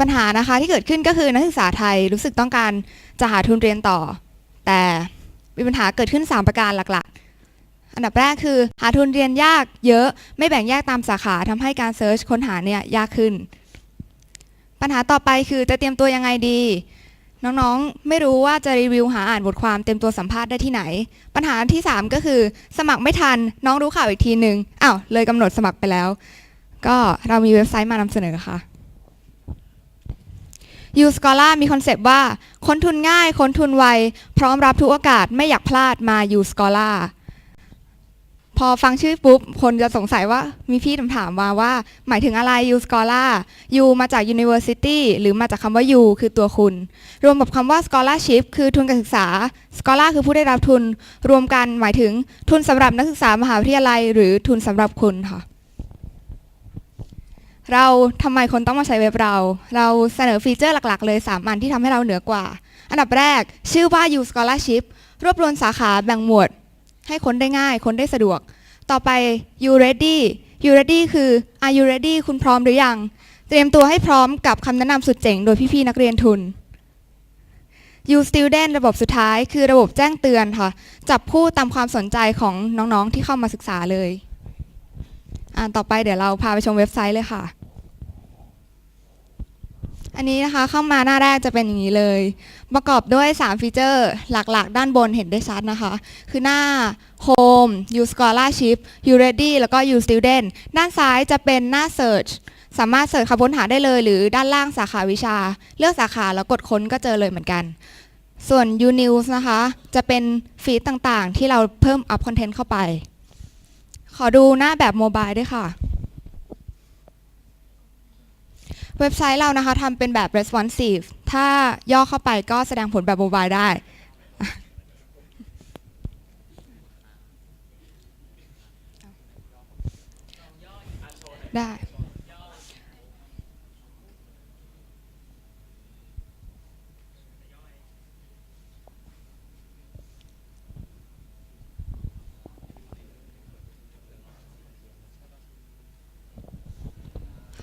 ปัญหานะคะที่เกิดขึ้นก็คือนักศึกษาไทยรู้สึกต้องการจะหาทุนเรียนต่อ แต่มีปัญหาเกิดขึ้น 3 ประการหลักๆ อันดับแรกคือหาทุนเรียนยากเยอะไม่แบ่งแยกตามสาขาทำให้การเซิร์ชค้นหาเนี่ยยากขึ้น ปัญหาต่อไปคือจะเตรียมตัวยังไงดี น้องๆไม่รู้ว่าจะรีวิวหาอ่านบทความเต็มตัวสัมภาษณ์ได้ที่ไหน ปัญหาที่ 3 ก็คือ สมัครไม่ทันน้องรู้ข่าวอีกทีหนึ่งอ้าวเลยกำหนดสมัครไปแล้ว ก็เรามีเว็บไซต์มานำเสนอค่ะ u s c h o l a r มีคอนเซปต์ว่าค้นทุนง่ายค้นทุนไว พร้อมรับทุกโอกาสไม่อยากพลาดมา u s c h o l a r พอฟังชื่อปุ๊บ คนจะสงสัยว่ามีพี่ถามมาว่า หมายถึงอะไร u s c h o l a r U มาจาก University หรือมาจากคำว่า U คือตัวคุณ รวมกับคำว่า scholarship คือทุนการศึกษา scholar คือผู้ได้รับทุน รวมกันหมายถึงทุนสำหรับนักศึกษามหาวิทยาลัย หรือทุนสำหรับคุณค่ะ เราทำไมคนต้องมาใช้เว็บเรา เราเสนอฟีเจอร์หลักๆ เลย 3 อันที่ทำให้เราเหนือกว่า อันดับแรกชื่อว่า U Scholarship รวบรวมสาขาแบ่งหมวด ให้ค้นได้ง่าย ค้นได้สะดวก ต่อไป You Ready You Ready คือ Are you ready คุณพร้อมหรือยัง เตรียมตัวให้พร้อมกับคำแนะนำสุดเจ๋งโดยพี่ๆนักเรียนทุน You Student ระบบสุดท้าย คือระบบแจ้งเตือนค่ะ จับคู่ตามความสนใจของน้องๆที่เข้ามาศึกษาเลย อ่าต่อไปเดี๋ยวเราพาไปชมเว็บไซต์เลยค่ะ อันนี้นะคะเข้ามาหน้าแรกจะเป็นอย่างนี้เลย ประกอบด้วย 3 ฟีเจอร์หลักๆ ด้านบนเห็นได้ชัดนะคะ คือหน้า Home You Scholarship You Ready แล้วก็ You Student ด้านซ้ายจะเป็นหน้า Search สามารถเสิร์ชคำค้นหาได้เลย หรือด้านล่างสาขาวิชา เลือกสาขาแล้วกดค้นก็เจอเลยเหมือนกัน ส่วน You News นะคะ จะเป็นฟีดต่างๆ ที่เราเพิ่มอัพคอนเทนต์เข้าไป ขอดูหน้าแบบโมบายด้วยค่ะ เว็บไซต์เรานะคะทำเป็นแบบ responsive ถ้าย่อเข้าไปก็แสดงผลแบบโมบายได้ ได้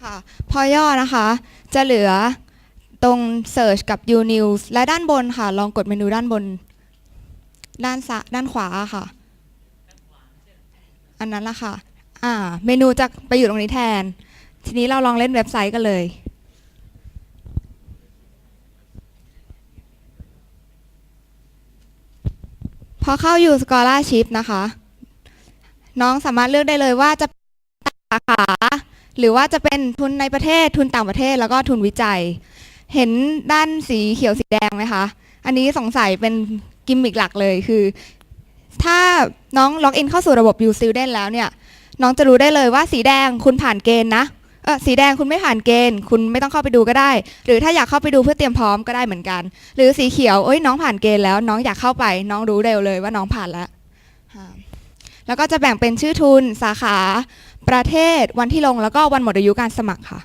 ค่ะ พอย่อนะคะ จะเหลือตรง Search กับ U News และด้านบนค่ะ ลองกดเมนูด้านบน ด้านซ้ายด้านขวาค่ะ อันนั้นละค่ะ อ่า เมนูจะไปอยู่ตรงนี้แทน ทีนี้เราลองเล่นเว็บไซต์กันเลยพอเข้า U Scholarship นะคะ น้องสามารถเลือกได้เลยว่าจะสาขา หรือว่าจะเป็นทุนในประเทศทุนต่างประเทศแล้วก็ทุนวิจัย เห็นด้านสีเขียวสีแดงไหมคะ อันนี้สงสัยเป็นกิมมิกหลักเลยคือ ถ้าน้องล็อกอินเข้าสู่ระบบ U Student แล้วเนี่ยน้องจะรู้ได้เลยว่าสีแดงคุณผ่านเกณฑ์นะเออสีแดงคุณไม่ผ่านเกณฑ์ คุณไม่ต้องเข้าไปดูก็ได้ หรือถ้าอยากเข้าไปดูเพื่อเตรียมพร้อมก็ได้เหมือนกัน หรือสีเขียวเอ้ยน้องผ่านเกณฑ์แล้ว น้องอยากเข้าไป น้องรู้เร็วเลยว่าน้องผ่านแล้วแล้วก็จะแบ่งเป็นชื่อทุนสาขา ประเทศวันที่ลงแล้วก็วันหมดอายุการสมัครค่ะ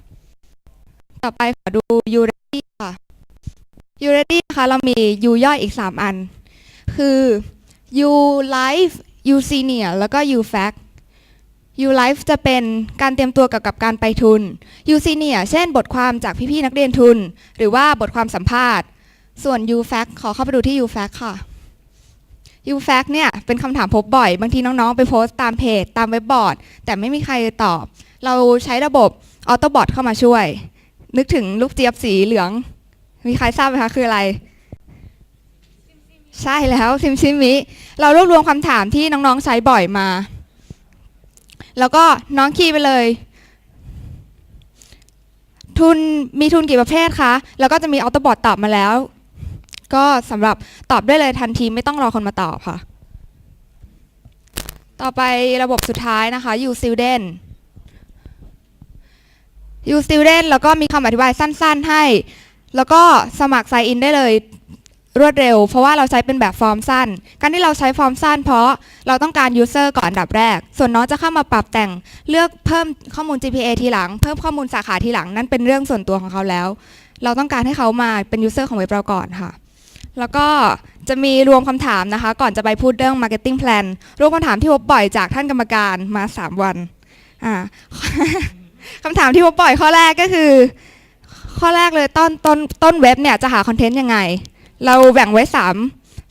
ต่อไปขอดู u r e a d y ค่ะ u r e a d y นะคะเรามี U ย่อยอีก 3 อัน คือ U Life U Senior แล้วก็ U Fact U Life จะเป็นการเตรียมตัวกี่ยวกับการไปทุน U Senior เช่นบทความจากพี่ๆนักเรียนทุน หรือว่าบทความสัมภาษณ์ ส่วน U Fact ขอเข้าไปดูที่ U Fact ค่ะ U Fact เนี่ยเป็นคำถามพบบ่อย บางทีน้องๆ ไปโพสต์ตามเพจ ตามเว็บบอร์ด แต่ไม่มีใครตอบ เราใช้ระบบออโตบอทเข้ามาช่วย นึกถึงลูกเจี๊ยบสีเหลือง มีใครทราบไหมคะ คืออะไร ใช่แล้วซิมซิมิ เรารวบรวมคำถามที่น้องๆ ใช้บ่อยมา แล้วก็น้องคีย์ไปเลย ทุนมีทุนกี่ประเภทคะ แล้วก็จะมีออโตบอทตอบมาแล้ว ก็สำหรับตอบได้เลยทันทีไม่ต้องรอคนมาตอบค่ะ ต่อไประบบสุดท้ายนะคะ You Student You Student แล้วก็มีคำอธิบายสั้นๆให้ แล้วก็สมัคร Sign In ได้เลยรวดเร็ว เพราะว่าเราใช้เป็นแบบฟอร์มสั้น การที่เราใช้ฟอร์มสั้น เพราะเราต้องการ User ก่อนอันดับแรก ส่วนน้องจะเข้ามาปรับแต่งเลือกเพิ่มข้อมูล GPA ทีหลัง เพิ่มข้อมูลสาขาทีหลังนั่นเป็นเรื่องส่วนตัวของเขาแล้ว เราต้องการให้เขามาเป็น User ของเว็บเราก่อนค่ะ แล้วก็จะมีรวมคำถามนะคะ ก่อนจะไปพูดเรื่อง Marketing Plan รวมคำถามที่พบบ่อยจากท่านกรรมการมา 3 วันอ่าคำถามที่พบบ่อยข้อแรกก็คือ ข้อแรกเลยต้นต้นต้นเว็บเนี่ยจะหาคอนเทนต์ยังไง เราแบ่งไว้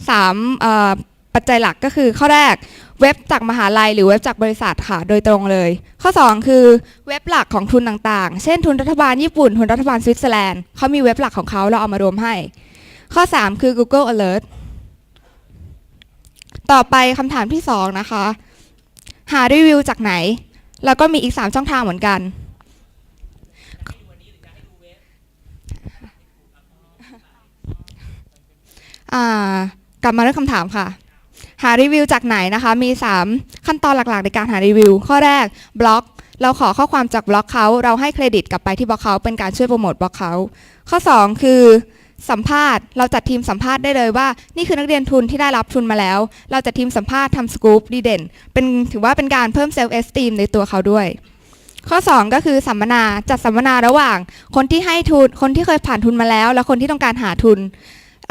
3 3ปัจจัยหลักก็คือข้อแรกเว็บจากมหาลัยหรือเว็บจากบริษัทค่ะโดยตรงเลย ข้อ 2 คือเว็บหลักของทุนต่างๆ เช่นทุนรัฐบาลญี่ปุ่น ทุนรัฐบาลสวิตเซอร์แลนด์เขามีเว็บหลักของเขาเราเอามารวมให้ ข้อ 3 คือ Google Alert ต่อไปคำถามที่ 2 นะคะ หารีวิวจากไหน แล้วก็มีอีก 3 ช่องทางเหมือนกันกลับมาเรื่องคำถามค่ะ หารีวิวจากไหนนะคะ มี 3 ขั้นตอนหลักๆ ในการหารีวิว ข้อแรกบล็อก เราขอข้อความจากบล็อกเขา เราให้เครดิตกลับไปที่บล็อกเขาเป็นการช่วยโปรโมทบล็อกเขา ข้อ 2 คือ สัมภาษณ์เราจัดทีมสัมภาษณ์ได้เลยว่า นี่คือนักเรียนทุนที่ได้รับทุนมาแล้ว เราจัดทีมสัมภาษณ์ทำสกู๊ปดีเด่น เป็นถือว่าเป็นการเพิ่มเซลฟ์เอสตีมในตัวเขาด้วย ข้อ 2 ก็คือสัมมนาจัดสัมมนาระหว่าง คนที่ให้ทุนคนที่เคยผ่านทุนมาแล้ว และคนที่ต้องการหาทุน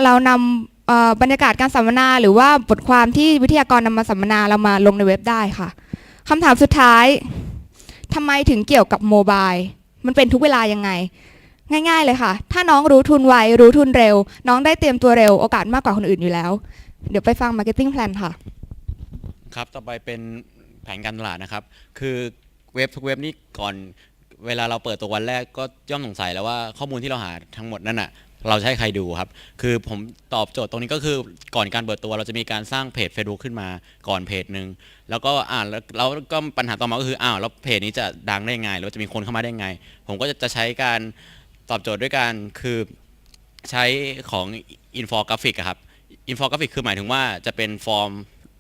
เรานำบรรยากาศการสัมมนาหรือว่าบทความที่วิทยากรนำมาสัมมนาเรามาลงในเว็บได้ค่ะคำถามสุดท้ายทำไมถึงเกี่ยวกับโมบายมันเป็นทุกเวลายังไง ง่าย ๆ เลยค่ะ ถ้าน้องรู้ทุนไว รู้ทุนเร็ว น้องได้เตรียมตัวเร็ว โอกาสมากกว่าคนอื่นอยู่แล้ว เดี๋ยวไปฟัง Marketing Plan ค่ะ ครับ ต่อไปเป็นแผนการตลาดนะครับ คือเว็บทุกเว็บนี่ก่อนเวลาเราเปิดตัววันแรกก็ย่อมสงสัยแล้วว่าข้อมูลที่เราหาทั้งหมดนั่นน่ะเราจะให้ใครดูครับ คือผมตอบโจทย์ตรงนี้ก็คือก่อนการเปิดตัวเราจะมีการสร้างเพจ Facebook ขึ้นมาก่อนเพจหนึ่งแล้วก็อ่าแล้วก็ปัญหาต่อมาก็คืออ้าวแล้วเพจนี้จะดังได้ไงหรือว่าจะมีคนเข้ามาได้ไง ผมก็จะจะใช้การ ตอบโจทย์ด้วยการคือใช้ของอินฟอกราฟิกครับอินฟอกราฟิกคือหมายถึงว่าจะเป็นฟอร์ม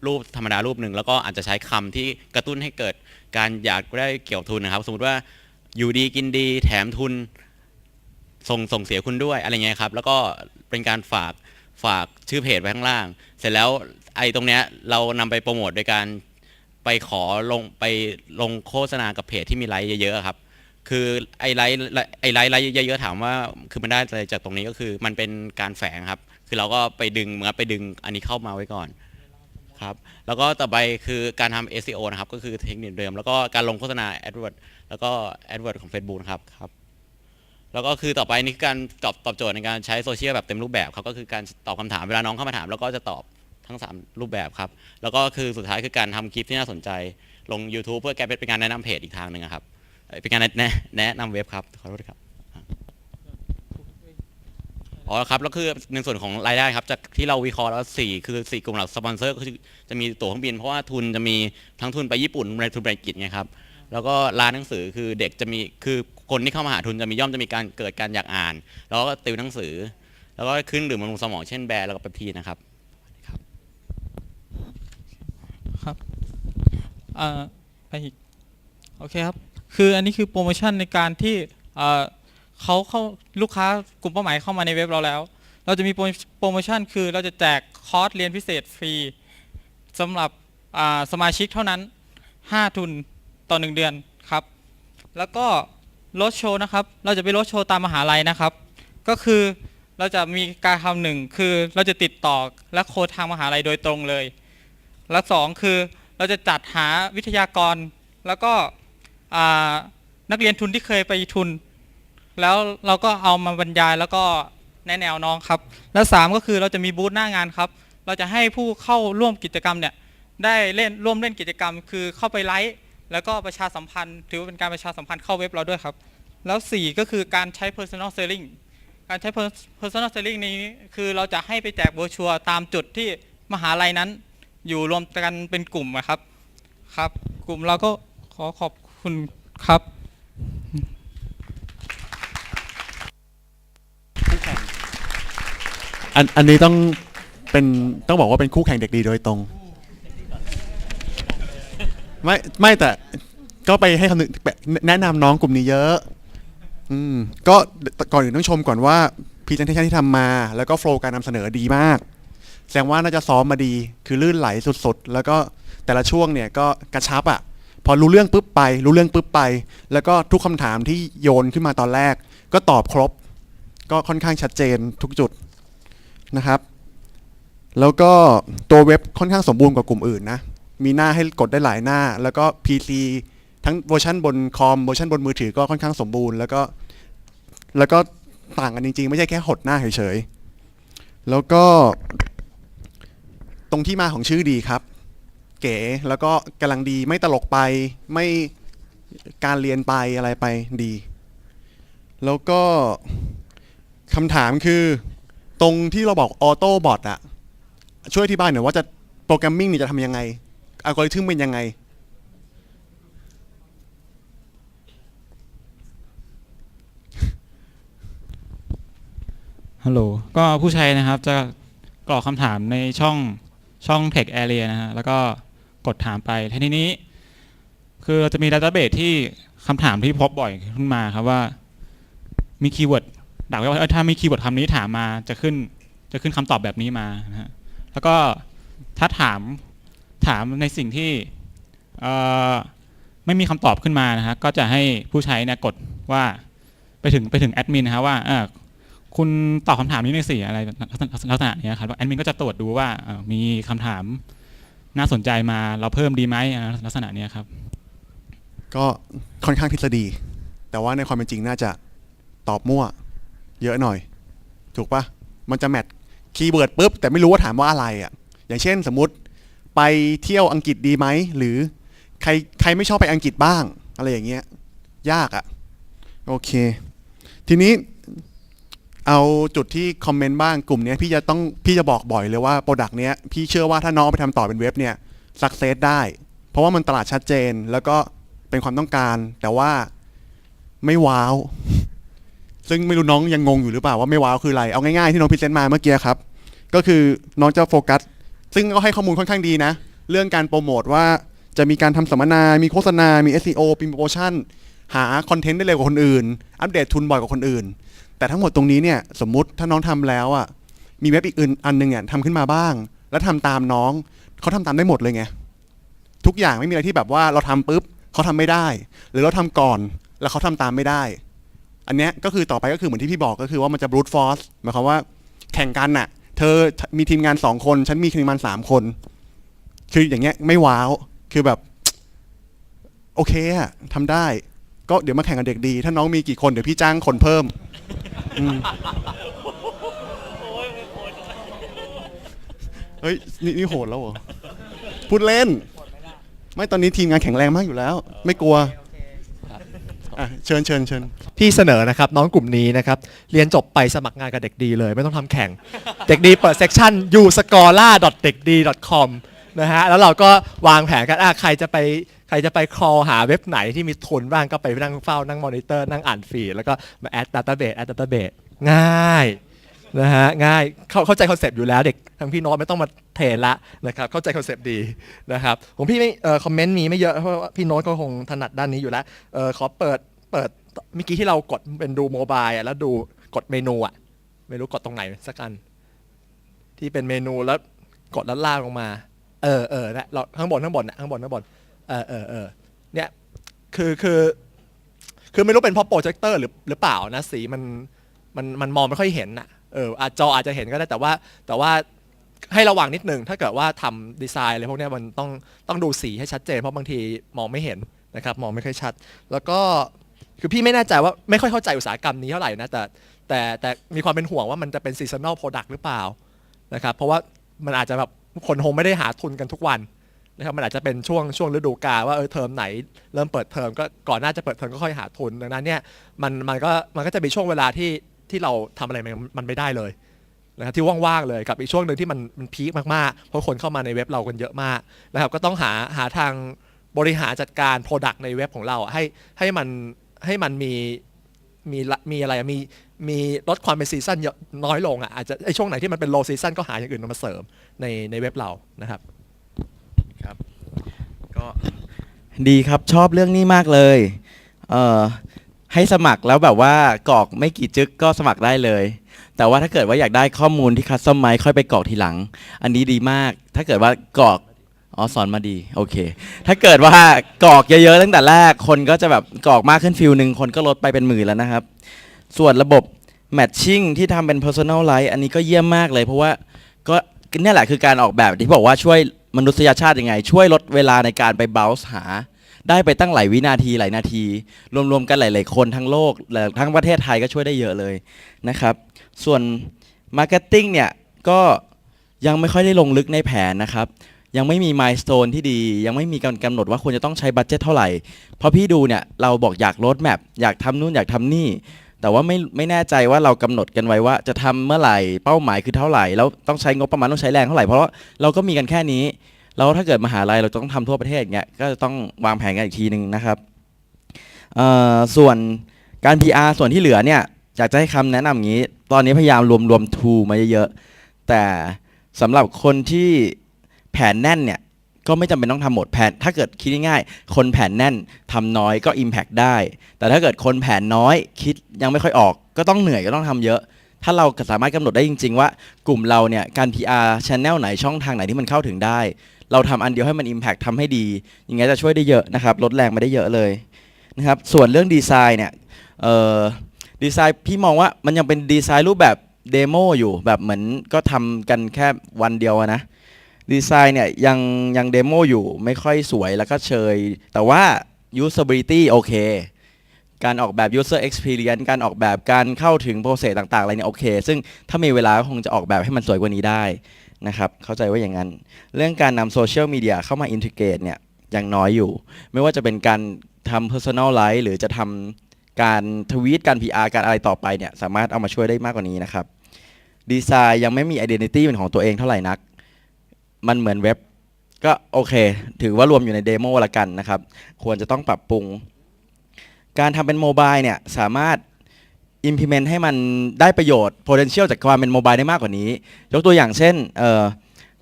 รูปธรรมดารูปหนึ่ง แล้วก็อาจจะใช้คำที่กระตุ้นให้เกิดการอยากได้เกี่ยวทุนนะครับ สมมติว่าอยู่ดีกินดีแถมทุนส่งส่งเสียคุณด้วยอะไรเงี้ยครับ แล้วก็เป็นการฝากฝากชื่อเพจไว้ข้างล่าง เสร็จแล้วไอ้ตรงเนี้ยเรานำไปโปรโมทโดยการไปขอลงไปลงโฆษณากับเพจที่มีไลค์เยอะๆครับ คือไอไลค์ไอไลค์ไลค์เยอะๆถามว่าคือมันได้อะไรจากตรงนี้ก็คือมันเป็นการแฝงครับ คือเราก็ไปดึงเหมือนไปดึงอันนี้เข้ามาไว้ก่อนครับแล้วก็ต่อไปคือการทำ SEO นะครับ ก็คือเทคนิคเดิม แล้วก็การลงโฆษณา AdWord แล้วก็ AdWord ของ Facebook นะครับครับแล้วก็คือต่อไปนี่คือการตอบตอบโจทย์ในการใช้โซเชียลแบบเต็มรูปแบบครับก็คือการตอบคำถามเวลาน้องเข้ามาถาม แล้วก็จะตอบทั้ง 3 รูปแบบครับแล้วก็คือสุดท้ายคือการทำคลิปที่น่าสนใจลง YouTube เพื่อแกเป็นการแนะนำเพจอีกทางหนึ่งครับ เป็นการแนะแนะนำเว็บครับขอโทษครับอ๋อครับแล้วคือในส่วนของรายได้ครับจากที่เราวิเคราะห์แล้วสี่คือสี่กลุ่มหลักสปอนเซอร์ก็คือจะมีตั๋วเครื่องบิน เพราะว่าทุนจะมีทั้งทุนไปญี่ปุ่นในทุนไปอังกฤษไงครับแล้วก็ร้านหนังสือคือเด็กจะมีคือคนที่เข้ามาหาทุนจะมีย่อมจะมีการเกิดการอยากอ่าน แล้วก็ติวหนังสือ แล้วก็ขึ้นดื่มบำรุงสมองเช่นแบร์แล้วก็เปปทีนะครับเอ่อไปอีกโอเคครับ คืออันนี้คือโปรโมชั่นในการที่เขาเข้าลูกค้ากลุ่มเป้าหมายเข้ามาในเว็บเราแล้ว เราจะมีโปรโมชั่นคือเราจะแจกคอร์สเรียนพิเศษฟรีสำหรับสมาชิกเท่านั้น 5 ทุนต่อ 1 เดือนครับ แล้วก็รถโชว์นะครับ เราจะไปรถโชว์ตามมหาลัยนะครับ ก็คือเราจะมีการทำหนึ่งคือเราจะติดต่อและโค้ดทางมหาลัยโดยตรงเลย และสองคือเราจะจัดหาวิทยากรแล้วก็ นักเรียนทุนที่เคยไปทุน แล้วเราก็เอามาบรรยายแล้วก็แนะแนวน้องครับ และสามก็คือเราจะมีบูธหน้างานครับ เราจะให้ผู้เข้าร่วมกิจกรรมเนี่ยได้เล่นร่วมเล่นกิจกรรม คือเข้าไปไลฟ์แล้วก็ประชาสัมพันธ์ ถือว่าเป็นการประชาสัมพันธ์เข้าเว็บเราด้วยครับ แล้วสี่ก็คือการใช้ personal selling การใช้ personal selling นี้คือเราจะให้ไปแจกโบชัวตามจุดที่มหาลัยนั้น อยู่รวมกันเป็นกลุ่มอะครับครับ กลุ่มเราก็ขอขอบ คุณครับอันอันนี้ต้องเป็นต้องบอกว่าเป็นคู่แข่งเด็กดีโดยตรง ไม่ไม่แต่ก็ไปให้คำนึงแนะนำน้องกลุ่มนี้เยอะ อืมก็ก่อนอื่นต้องชมก่อนว่าพรีเซนเทชันที่ทำมา แล้วก็โฟล์การนำเสนอดีมาก แสดงว่าน่าจะซ้อมมาดี คือลื่นไหลสุดๆ แล้วก็แต่ละช่วงเนี่ยก็กระชับอะ่ะ พอรู้เรื่องปุ๊บไป รู้เรื่องปุ๊บไป แล้วก็ทุกคำถามที่โยนขึ้นมาตอนแรก ก็ตอบครบ ก็ค่อนข้างชัดเจนทุกจุดนะครับ แล้วก็ตัวเว็บค่อนข้างสมบูรณ์กว่ากลุ่มอื่นนะ มีหน้าให้กดได้หลายหน้า แล้วก็ PC ทั้งเวอร์ชันบนคอมเวอร์ชันบนมือถือก็ค่อนข้างสมบูรณ์ แล้วก็แล้วก็ต่างกันจริง ๆ ไม่ใช่แค่หดหน้าเฉยๆแล้วก็ตรงที่มาของชื่อดีครับ เก๋แล้วก็กำลังดีไม่ตลกไปไม่การเรียนไปอะไรไปดี แล้วก็คำถามคือตรงที่เราบอกออโต้บอทอะช่วยอธิบายหน่อยว่าจะโปรแกรมมิ่งนี่จะทำยังไงอัลกอริทึมเป็นยังไง ฮัลโหล ก็ผู้ใช้นะครับจะกรอกคำถามในช่องช่อง text area นะฮะ แล้วก็ กดถามไปทีนี้ คือเราจะมีดัตเตอร์เบสที่คำถามที่พบบ่อยขึ้นมาครับว่า มีคีย์เวิร์ดดักไว้ว่าถ้ามีคีย์เวิร์ดคำนี้ถามมาจะขึ้นจะขึ้นคำตอบแบบนี้มานะฮะแล้วก็ถ้าถามถามในสิ่งที่ไม่มีคำตอบขึ้นมานะฮะก็จะให้ผู้ใช้เนี่ยกดว่าไปถึงไปถึงแอดมินนะฮะว่าคุณตอบคำถามนี้ในสี่อะไรลักษณะนี้ครับแอดมินก็จะตรวจดูว่ามีคำถาม น่าสนใจมาเราเพิ่มดีไหมลักษณะเนี้ยครับ ก็ค่อนข้างทฤษฎี แต่ว่าในความเป็นจริงน่าจะตอบมั่ว เยอะหน่อย ถูกปะมันจะแมทคีย์เวิร์ดปุ๊บ แต่ไม่รู้ว่าถามว่าอะไรอะ อย่างเช่นสมมุติไปเที่ยวอังกฤษดีไหม หรือใครใครไม่ชอบไปอังกฤษบ้าง อะไรอย่างเงี้ย ยากอะ โอเค ทีนี้ เอาจุดที่คอมเมนต์บ้างกลุ่มนี้พี่จะต้องพี่จะบอกบ่อยเลยว่าโปรดักต์เนี้ยพี่เชื่อว่าถ้าน้องไปทำต่อเป็นเว็บเนี่ยสักเซสได้ เพราะว่ามันตลาดชัดเจนแล้วก็เป็นความต้องการ แต่ว่าไม่ว้าว ซึ่งไม่รู้น้องยังงงอยู่หรือเปล่าว่าไม่ว้าวคืออะไร เอาง่ายๆที่น้องพรีเซนต์มาเมื่อกี้ครับ ก็คือน้องจะโฟกัส ซึ่งก็ให้ข้อมูลค่อนข้างดีนะ เรื่องการโปรโมทว่าจะมีการทำสัมมนา มีโฆษณา มี SEO มีโปรโมชั่น หาคอนเทนต์ได้เร็วกว่าคนอื่น อัปเดตทุนบ่อยกว่าคนอื่น แต่ทั้งหมดตรงนี้เนี่ยสมมุติถ้าน้องทำแล้วอะมีเว็บอีกอื่นอันหนึ่งเนี่ยทำขึ้นมาบ้าง แล้วทำตามน้องเขาทำตามได้หมดเลยไงทุกอย่างไม่มีอะไรที่แบบว่าเราทำปุ๊บเขาทำไม่ได้ หรือเราทำก่อนแล้วเขาทำตามไม่ได้ อันเนี้ยก็คือต่อไปก็คือเหมือนที่พี่บอกก็คือว่ามันจะ brute force หมายความว่าแข่งกันน่ะ เธอมีทีมงานสองคน ฉันมีทีมงานสามคน คืออย่างเงี้ยไม่ว้าวคือแบบ โอเคอะทำได้ ก็เดี๋ยวมาแข่งกับเด็กดี ถ้าน้องมีกี่คนเดี๋ยวพี่จ้างคนเพิ่ม อืมเฮ้ยนี่นี่โหดแล้วเหรอ พูดเล่น ไม่ตอนนี้ทีมงานแข็งแรงมากอยู่แล้ว ไม่กลัวอะเชิญเชิญเชิญพี่เสนอนะครับน้องกลุ่มนี้นะครับ เรียนจบไปสมัครงานกับเด็กดีเลย ไม่ต้องทำแข่ง เด็กดีเปิดเซกชัน u s c o l a d e d d com นะฮะแล้วเราก็วางแผนกันอะใครจะไปใครจะไปครอหาเว็บไหนที่มีทุนบ้างก็ไปนั่งเฝ้านั่งมอนิเตอร์นั่งอ่านฟีดแล้วก็มาแอดดัตต้าเบสแอดดัตต้าเบสง่ายนะฮะง่ายเข้าเข้าใจคอนเซปต์อยู่แล้วเด็กทั้งพี่น้ตไม่ต้องมาเทนละนะครับเข้าใจคอนเซปต์ดีนะครับผมพี่ไม่เอ่อคอมเมนต์มีไม่เยอะเพราะว่าพี่น้ตก็คงถนัดด้านนี้อยู่แล้วเอ่อขอเปิดเปิดเมื่อกี้ที่เรากดเป็นดูโมบายอะแล้วดูกดเมนูอะไม่รู้กดตรงไหนสักอันที่เป็นเมนูแล้วกดแล้วลากลงมา เออเออนะเราข้างบนข้างบนนะข้างบนข้างบนเออเออเออเนี่ยคือคือคือไม่รู้เป็นเพราะโปรเจคเตอร์หรือหรือเปล่านะสีมันมันมันมองไม่ค่อยเห็นอะเอออาจจออาจจะเห็นก็ได้แต่ว่าแต่ว่าให้ระวังนิดนึงถ้าเกิดว่าทำดีไซน์อะไรพวกนี้มันต้องต้องดูสีให้ชัดเจนเพราะบางทีมองไม่เห็นนะครับมองไม่ค่อยชัด แล้วก็คือพี่ไม่แน่ใจว่าไม่ค่อยเข้าใจอุตสาหกรรมนี้เท่าไหร่นะแต่แต่แต่มีความเป็นห่วงว่ามันจะเป็นซีซัน a ลโปรดักต์หรือเปล่านะครับเพราะว่ามันอาจจะแบบ คนคงไม่ได้หาทุนกันทุกวันนะครับมันอาจจะเป็นช่วงช่วงฤดูกาลว่าเออเทอมไหนเริ่มเปิดเทอมก็ก่อนหน้าจะเปิดเทอมก็ค่อยหาทุนดังนั้นเนี่ยมันมันก็มันก็จะมีช่วงเวลาที่ที่เราทำอะไรมันไม่ได้เลยนะครับที่ว่างๆเลยกับอีกช่วงหนึ่งที่มันมันพีคมากๆเพราะคนเข้ามาในเว็บเรากันเยอะมากนะครับก็ต้องหาหาทางบริหารจัดการ Product ในเว็บของเราให้ให้มันให้มันมี มีละมีอะไรมีมีลดความเป็นซีซันน้อยลงอะอาจจะไอช่วงไหนที่มันเป็นโลซีซันก็หาอย่างอื่นมาเสริมในในเว็บเรานะครับ ก็ดีครับชอบเรื่องนี้มากเลยเอ่อให้สมัครแล้วแบบว่ากรอกไม่กี่จึกก็สมัครได้เลย แต่ว่าถ้าเกิดว่าอยากได้ข้อมูลที่คัสตอมไมค่อยไปกรอกทีหลัง อันนี้ดีมาก ถ้าเกิดว่ากรอก อ๋อสอนมาดีโอเค ถ้าเกิดว่ากรอกเยอะๆตั้งแต่แรกคนก็จะแบบกรอกมากขึ้นฟิลหนึ่งคนก็ลดไปเป็นหมื่นแล้วนะครับ ส่วนระบบแมทชิ่งที่ทำเป็น personalize อันนี้ก็เยี่ยมมากเลย เพราะว่าก็เนี่ยแหละคือการออกแบบที่บอกว่าช่วยมนุษยชาติยังไง ช่วยลดเวลาในการไป browse หา ได้ไปตั้งหลายวินาทีหลายนาที รวมๆกันหลายๆคนทั้งโลกและทั้งประเทศไทยก็ช่วยได้เยอะเลยนะครับ ส่วนมาร์เก็ตติ้งเนี่ยก็ยังไม่ค่อยได้ลงลึกในแผนนะครับ ยังไม่มีมายสเตนที่ดี ยังไม่มีการกำหนดว่าควรจะต้องใช้บัตเจ็ตเท่าไหร่เพราะพี่ดูเนี่ยเราบอกอยากโรดแมพอยากทำนู่นอยากทำนี่ แต่ว่าไม่ไม่แน่ใจว่าเรากำหนดกันไว้ว่าจะทำเมื่อไหร่เป้าหมายคือเท่าไหร่แล้วต้องใช้งบประมาณต้องใช้แรงเท่าไหร่เพราะว่าเราก็มีกันแค่นี้แล้วถ้าเกิดมหาลัยเราต้องทำทั่วประเทศอย่างเงี้ยก็จะต้องวางแผนกันอีกทีหนึ่งนะครับเอ่อส่วนการ PR ส่วนที่เหลือเนี่ยอยากจะให้คำแนะนำอย่างนี้ ตอนนี้พยายามรวมรวมทูมาเยอะๆแต่สำหรับคนที่ แผนแน่นเนี่ยก็ไม่จำเป็นต้องทำหมดแผน ถ้าเกิดคิดง่ายๆ คนแผนแน่นทำน้อยก็ Impact ได้ แต่ถ้าเกิดคนแผนน้อยคิดยังไม่ค่อยออก ก็ต้องเหนื่อยก็ต้องทำเยอะ ถ้าเราสามารถกำหนดได้จริง ๆ ว่ากลุ่มเราเนี่ยการ PR channel ไหนช่องทางไหนที่มันเข้าถึงได้ เราทำอันเดียวให้มัน Impact ทำให้ดี อย่างเงี้ยจะช่วยได้เยอะนะครับลดแรงมาได้เยอะเลยนะครับส่วนเรื่องดีไซน์เนี่ยดีไซน์พี่มองว่ามันยังเป็นดีไซน์รูปแบบเดโมอยู่แบบเหมือนก็ทำกันแค่วันเดียวนะ ดีไซน์เนี่ยยังยังเดโมอยู่ไม่ค่อยสวยแล้วก็เชย แต่ว่า usability โอเค การออกแบบ user experience การออกแบบการเข้าถึงโปรเซสต่าง ๆ อะไรเนี่ยโอเค ซึ่งถ้ามีเวลาก็คงจะออกแบบให้มันสวยกว่านี้ได้นะครับ เข้าใจว่าอย่างนั้น เรื่องการนำโซเชียลมีเดียเข้ามาอินทิเกรตเนี่ยยังน้อยอยู่ ไม่ว่าจะเป็นการทำ personal life หรือจะทำการทวีตการ PR การอะไรต่อไปเนี่ยสามารถเอามาช่วยได้มากกว่านี้นะครับดีไซน์ยังไม่มี identity เป็นของตัวเองเท่าไหร่นัก มันเหมือนเว็บ ก็โอเค ถือว่ารวมอยู่ในเดโมละกันนะครับ ควรจะต้องปรับปรุง การทำเป็นโมบายเนี่ยสามารถ implement ให้มันได้ประโยชน์ potential จากความเป็นโมบายได้มากกว่านี้ ยกตัวอย่างเช่นเอ่อ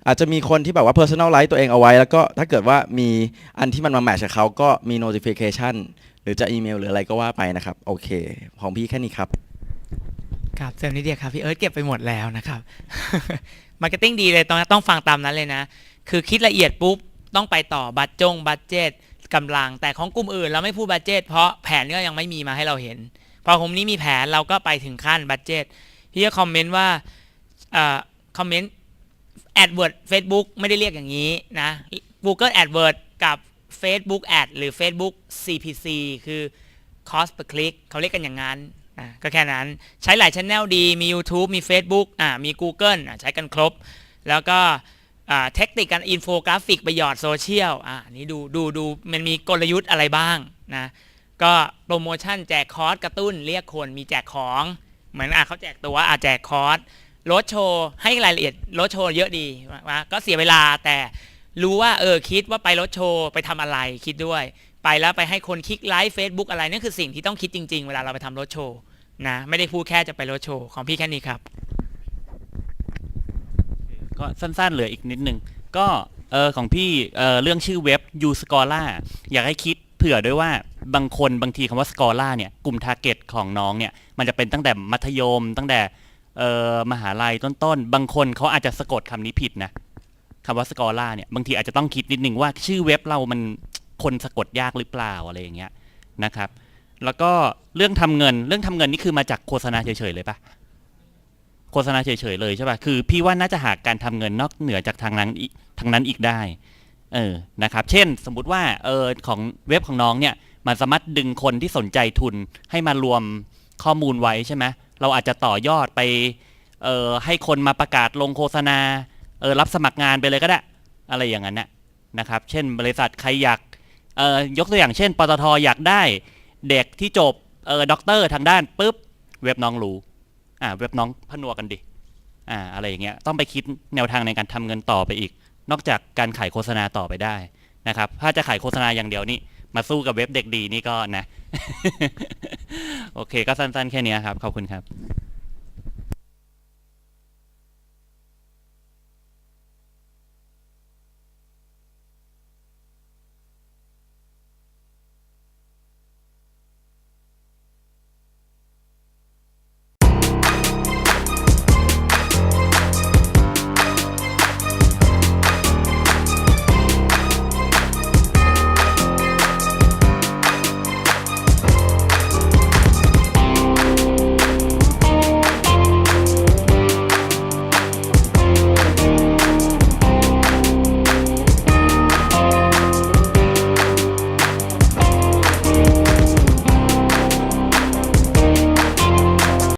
อาจจะมีคนที่แบบว่า personalize ตัวเองเอาไว้ แล้วก็ถ้าเกิดว่ามีอันที่มันมาแมทช์กับเขาก็มี notification หรือจะอีเมลหรืออะไรก็ว่าไปนะครับ โอเค ของพี่แค่นี้ครับ ครับเสริมนิดเดียวครับพี่เอิร์ธเก็บไปหมดแล้วนะครับมาร์เก็ตติ้งดีเลยต้องต้องฟังตามนั้นเลยนะ คือคิดละเอียดปุ๊บ ต้องไปต่อบัตจงบัตเจตกำลังแต่ของกลุ่มอื่น เราไม่พูดบัตเจตเพราะแผนก็ยังไม่มีมาให้เราเห็น พอผมนี้มีแผนเราก็ไปถึงขั้นบัตเจตพี่ก็คอมเมนต์ว่าคอมเมนต์ AdWord Facebook ไม่ได้เรียกอย่างนี้นะ Google AdWord กับ Facebook Ad หรือ Facebook CPC คือ cost per click เขาเรียกกันอย่างนั้น อะก็แค่นั้นใช้หลายช anel ดีมี YouTube มี Facebook อะมี Google อะใช้กันครบ แล้วก็อ่าเทคนิคการอินโฟกราฟิกไปหยอดโซเชียลอะอันนี้ดูดูดูมันมีกลยุทธ์อะไรบ้างนะก็โปรโมชั่นแจกคอร์สกระตุ้นเรียกคนมีแจกของเหมือนอะเขาแจกตัวอะแจกคอร์สรถโชว์ให้รายละเอียดรถโชว์เยอะดีว่าก็เสียเวลาแต่รู้ว่าเออคิดว่าไปรถโชว์ไปทำอะไรคิดด้วย ไปแล้วไปให้คนคลิกไลค์ Facebook อะไรนั่นคือสิ่งที่ต้องคิดจริง ๆ เวลาเราไปทำรถโชว์นะ ไม่ได้พูดแค่จะไปรถโชว์ ของพี่แค่นี้ครับ ก็สั้นๆเหลืออีกนิดนึง ก็เออของพี่เออเรื่องชื่อเว็บ u s c o l a อยากให้คิดเผื่อด้วยว่าบางคนบางทีคำว่า s c o l a เนี่ยกลุ่ม Target ของน้องเนี่ย มันจะเป็นตั้งแต่มัธยม ตั้งแต่เออมหาลัยต้นๆ บางคนเขาอาจจะสะกดคำนี้ผิดนะคำว่า Scholar เนี่ยบางทีอาจจะต้องคิดนิดนึงว่าชื่อเว็บเรามัน คนสะกดยากหรือเปล่าอะไรอย่างเงี้ยนะครับ แล้วก็เรื่องทำเงินเรื่องทำเงินนี่คือมาจากโฆษณาเฉยๆเลยปะโฆษณาเฉยๆเลยใช่ป่ะคือพี่ว่าน่าจะหากการทำเงินนอกเหนือจากทางนั้นอีกทางนั้นอีกได้ เออนะครับ เช่น สมมุติว่าเออของเว็บของน้องเนี่ยมันสามารถดึงคนที่สนใจทุนให้มารวมข้อมูลไว้ใช่ไหมเราอาจจะต่อยอดไปเออให้คนมาประกาศลงโฆษณาเออรับสมัครงานไปเลยก็ได้ อะไรอย่างนั้นนะนะครับ เช่นบริษัทใครอยาก เออยกตัวอย่างเช่นปตทอยากได้เด็กที่จบเออด็อกเตอร์ทางด้านปุ๊บเว็บน้องรู้อ่าเว็บน้องผนวกันดิอ่าอะไรอย่างเงี้ยต้องไปคิดแนวทางในการทำเงินต่อไปอีก นอกจากการขายโฆษณาต่อไปได้นะครับถ้าจะขายโฆษณาอย่างเดียวนี่มาสู้กับเว็บเด็กดีนี่ก็นะ โอเคก็สั้นๆแค่นี้ครับ ขอบคุณครับ